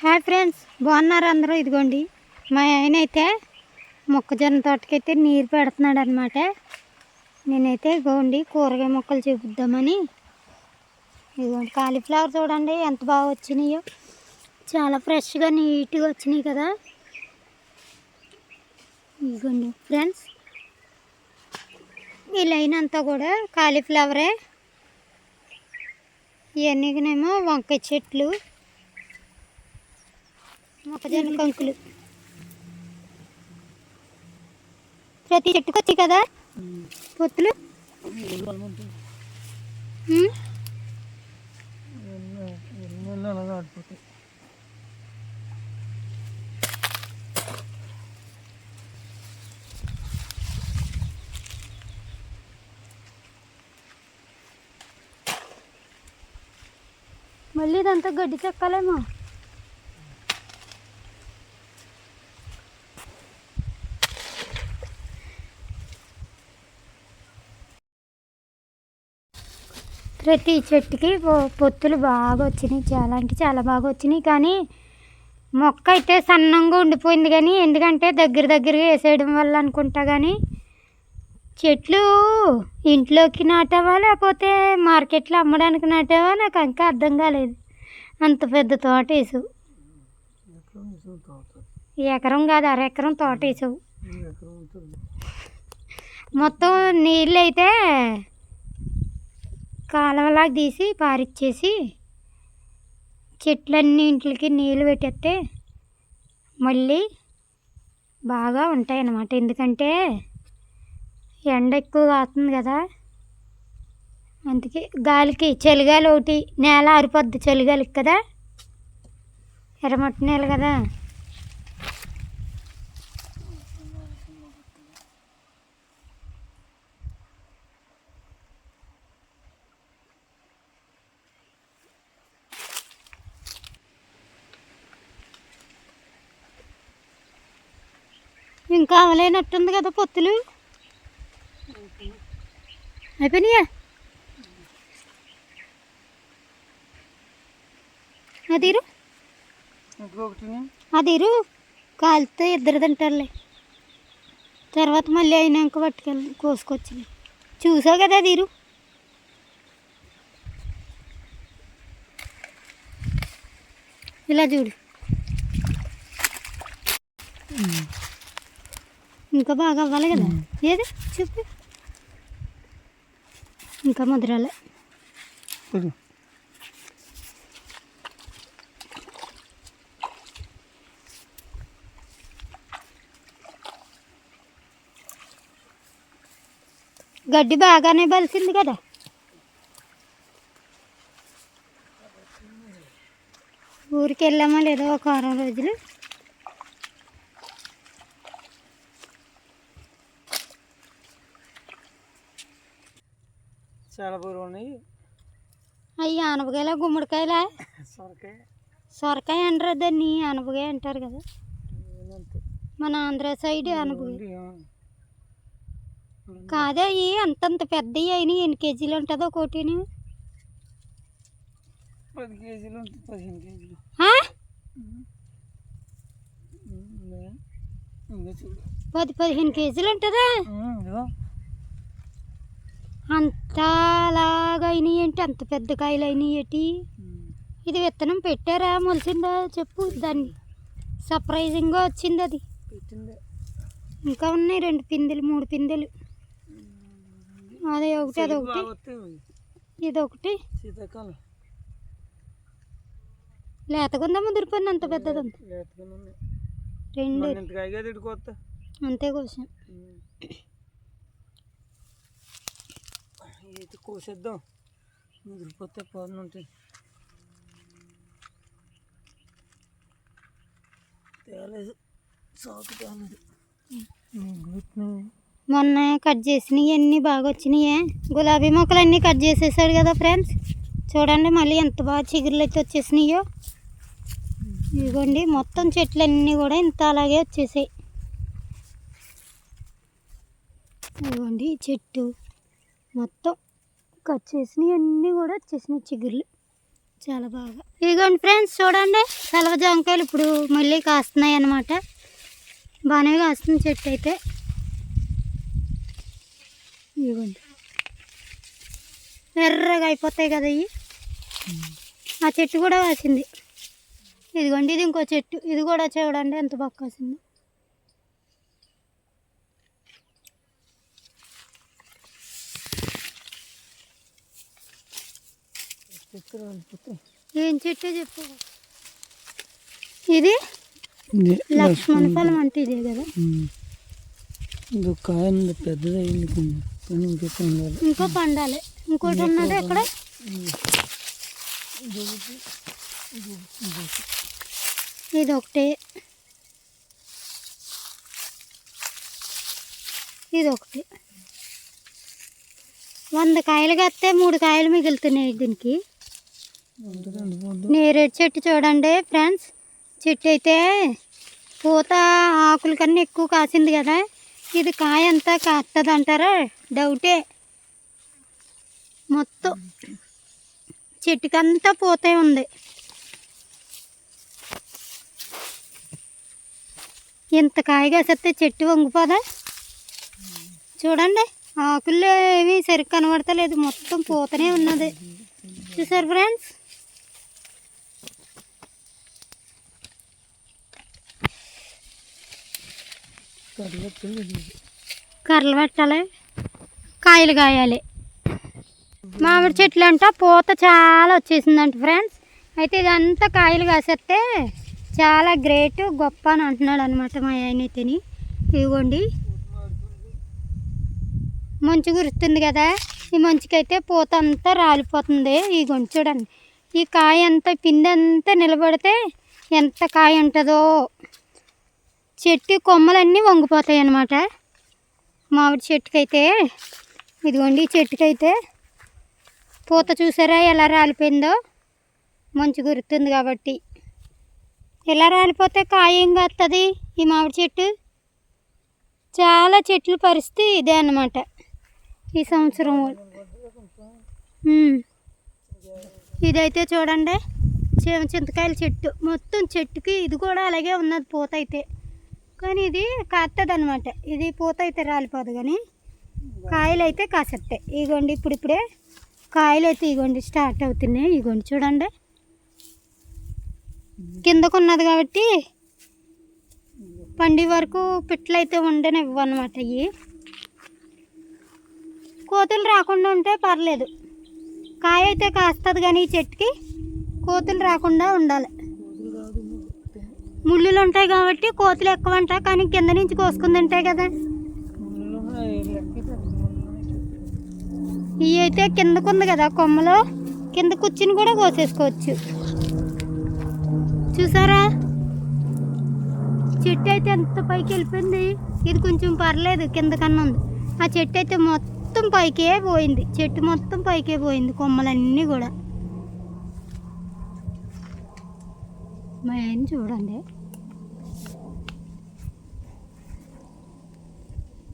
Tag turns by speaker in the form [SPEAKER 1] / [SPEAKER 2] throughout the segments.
[SPEAKER 1] Hi friends బాగున్నారు అందరూ? ఇదిగోండి మా ఆయన అయితే మొక్కజొన్న తోటకైతే నీరు పెడుతున్నాడు అనమాట నేనైతే ఇదిగోండి కూరగాయ మొక్కలు చూపిద్దామని. ఇదిగోండి కాలీఫ్లవర్ చూడండి ఎంత బాగా వచ్చినాయో. చాలా ఫ్రెష్గా నీట్గా వచ్చినాయి కదా. ఇదిగోండి ఫ్రెండ్స్ ఈ లైన్ అంతా కూడా కాలీఫ్లవరే. ఇవన్నీనేమో వంకాయ చెట్లు. మొక్కజొన్న కంకులు. ప్రతి చెట్టుకు వచ్చాయి కదా? పొత్తులు? మళ్ళీ ఇదంతా గడ్డి చెక్కాలేమో. ప్రతి చెట్టుకి పొత్తులు బాగా వచ్చినాయి. చాలా అంటే చాలా బాగా వచ్చినాయి. కానీ మొక్క అయితే సన్నంగా ఉండిపోయింది కానీ ఎందుకంటే దగ్గర దగ్గరగా వేసేయడం వల్ల అనుకుంటా కానీ చెట్లు ఇంట్లోకి నాటావా లేకపోతే మార్కెట్లో అమ్మడానికి నాటావా నాకు ఇంకా అర్థం కాలేదు. అంత పెద్ద తోట వేసావు. ఎకరం కాదు అర ఎకరం తోట వేసావు. మొత్తం నీళ్ళు అయితే కాలువలాగా తీసి పారిచ్చేసి చెట్లన్నీ ఇంట్లకి నీళ్ళు పెట్టేస్తే మళ్ళీ బాగా ఉంటాయి అన్నమాట ఎందుకంటే ఎండ ఎక్కువ కాస్తుంది కదా. అందుకే గాలికి చలిగాలి ఒకటి నేల ఆరిపోద్ది చలిగాలికి కదా. ఎర్రమట్టి నేల కదా. ఇంకా అవలేనట్టుంది కదా పొత్తులు. అయిపోయినాయా? అదిరు. అదిరు. కాలితే ఇద్దరు తింటారులే. తర్వాత మళ్ళీ అయినాక పట్టుకెళ్ళి కోసుకొచ్చి చూసావు కదా అదిరు. ఇలా చూడు. ఇంకా బాగా అవ్వాలి కదా ఏది? చెప్పు. ఇంకా ముద్రాలే. గడ్డి బాగానే బలిసింది కదా. ఊరికి వెళ్ళామా లేదో ఒక వారం రోజులు.
[SPEAKER 2] చాలా పూర్వం ఉన్నాయి.
[SPEAKER 1] అవి ఆనపకాయల గుమ్మడికాయలా?
[SPEAKER 2] సొరకాయ.
[SPEAKER 1] సొరకాయ అంటారు దాన్ని ఆనపకాయ అంటారు కదా. మన ఆంధ్ర సైడ్
[SPEAKER 2] ఆ.
[SPEAKER 1] కాదే అవి అంతంత పెద్దవి అయినాయి ఎన్ని కేజీలు ఉంటుందో కోటిని
[SPEAKER 2] పది కేజీలు పదిహేను కేజీలు.
[SPEAKER 1] పది పదిహేను కేజీలు ఉంటుందా. అంతలాగా అయినాయి ఏంటి అంత పెద్ద కాయలు అయినాయి ఏంటి. ఇది విత్తనం పెట్టారా మొలిసిందా? చెప్పు దాన్ని. సర్ప్రైజింగ్గా వచ్చింది అది. ఇంకా ఉన్నాయి రెండు పిందెలు మూడు పిందెలు. అదే ఒకటి
[SPEAKER 2] బాగా వస్తాయి
[SPEAKER 1] ఇది ఒకటి లేతగుందా ముదిరిపోయింది అంత
[SPEAKER 2] ఉన్నాయి
[SPEAKER 1] రెండు. అంతే కోసం.
[SPEAKER 2] అయితే కోసేద్దాం. ముదిరిపోతే పోను ఉంటాయి. తేలేదు. సాకు తేలేదు.
[SPEAKER 1] మొన్న కట్ చేసినవి అన్నీ బాగా వచ్చినాయే గులాబీ మొక్కలు అన్నీ కట్ చేసేసాడు కదా ఫ్రెండ్స్? చూడండి మళ్ళీ ఎంత బాగా చిగురులు అయితే వచ్చేసినాయో. ఇదిగోండి మొత్తం చెట్లన్నీ కూడా ఇంత అలాగే వచ్చేసాయి. ఇదిగోండి చెట్టు మొత్తం కట్ చేసినవి అన్నీ కూడా వచ్చేసినాయి చిగుర్లు. చాలా బాగా. ఇదిగోండి ఫ్రెండ్స్ చూడండి. సెలవ జామకాయలు ఇప్పుడు మళ్ళీ కాస్తున్నాయి అన్నమాట. బాగానే కాస్తుంది చెట్టు అయితే. ఇదిగోండి. ఎర్రగా అయిపోతాయి కదా ఇవి. ఆ చెట్టు కూడా కాసింది. ఇదిగోండి ఇది ఇంకో చెట్టు. ఇది కూడా చూడండి ఎంత బాగా కాసింది.
[SPEAKER 2] చెట్టు
[SPEAKER 1] ఏం చెట్టు చెప్పు. ఇది? లక్ష్మణ ఫలం అంటే ఇదే కదా.
[SPEAKER 2] ఇది కాయ కానీ
[SPEAKER 1] ఇంకో పండాలి. ఇంకోటి ఉన్నది అక్కడ ఇది ఒకటి. ఇది ఒకటి. వంద కాయలు కత్తే మూడు కాయలు మిగులుతున్నాయి దీనికి. నేరేడు చెట్టు చూడండి ఫ్రెండ్స్. చెట్టు అయితే పూత ఆకుల కన్నా ఎక్కువ కాసింది కదా. ఇది కాయ అంతా కాస్తుంది అంటారా? డౌటే. మొత్తం చెట్టుకంతా పూతే ఉంది. ఇంత కాయ కాసేస్తే చెట్టు వంగిపోదా? చూడండి. ఆకుల్లో ఏమీ సరిగ్గా కనబడతలేదు. మొత్తం పూతనే ఉన్నది. చూసారు ఫ్రెండ్స్? కర్రలు పెట్టాలి కాయలు కాయాలి. మామిడి చెట్లు అంట పూత చాలా వచ్చేసిందంట ఫ్రెండ్స్. అయితే ఇదంతా కాయలు కాసేస్తే చాలా గ్రేట్ గొప్ప అని అంటున్నాడు అనమాట మా ఆయన అయితేని ఇదిగోండి. మంచు గురుస్తుంది కదా ఈ మంచుకైతే పూత అంతా రాలిపోతుంది. ఈ చూడండి. ఈ కాయ అంతా పిండి అంతా నిలబడితే ఎంత కాయ ఉంటుందో. చెట్టు కొమ్మలన్నీ వంగిపోతాయి అన్నమాట మామిడి చెట్టుకైతే ఇదిగోండి ఈ చెట్టుకైతే. పూత చూసారా ఎలా రాలిపోయిందో? మంచి గుర్తుంది కాబట్టి. ఎలా రాలిపోతే కాయ ఏం కాస్తుంది ఈ మామిడి చెట్టు? చాలా చెట్ల పరిస్థితి ఇదే అన్నమాట ఈ సంవత్సరం ఇదైతే చూడండి చింతకాయల చెట్టు. మొత్తం చెట్టుకి ఇది కూడా అలాగే ఉన్నది పూత అయితే. కానీ ఇది కాస్తుంది అనమాట ఇది పూత అయితే రాలిపోదు కానీ కాయలు అయితే కాసేస్తాయి ఇగోండి ఇప్పుడిప్పుడే కాయలు అయితే ఇగోండి స్టార్ట్ అవుతున్నాయి. ఇగోండి చూడండి. కిందకు ఉన్నది కాబట్టి పండి వరకు పిట్టలు అయితే ఉండనివ్వు అనమాట ఇవి కోతులు రాకుండా ఉంటే పర్లేదు. కాయ అయితే కాస్తుంది కానీ ఈ చెట్టుకి కోతులు రాకుండా ఉండాలి. ముళ్ళులు ఉంటాయి కాబట్టి కోతులు ఎక్కువ ఉంటాయి కానీ కింద నుంచి కోసుకుని తింటాయి కదా. ఇవి అయితే కిందకు ఉంది కదా కొమ్మలో. కింద కూర్చుని కూడా కోసేసుకోవచ్చు. చూసారా? చెట్టు అయితే ఎంత పైకి వెళ్ళిపోయింది. ఇది కొంచెం పర్లేదు కింద కన్నా ఉంది. ఆ చెట్టు అయితే మొత్తం పైకే పోయింది. చెట్టు మొత్తం పైకే పోయింది కొమ్మలన్నీ కూడా. మా ఆయన చూడండి.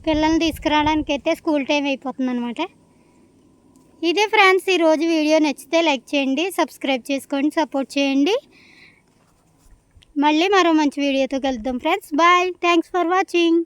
[SPEAKER 1] పిల్లల్ని తీసుకురావడానికి అయితే స్కూల్ టైం అయిపోతుంది అనమాట ఇదే ఫ్రెండ్స్ ఈరోజు వీడియో నచ్చితే లైక్ చేయండి సబ్స్క్రైబ్ చేసుకోండి సపోర్ట్ చేయండి. మళ్ళీ మరో మంచి వీడియోతో కలుద్దాం friends. Bye. Thanks for watching.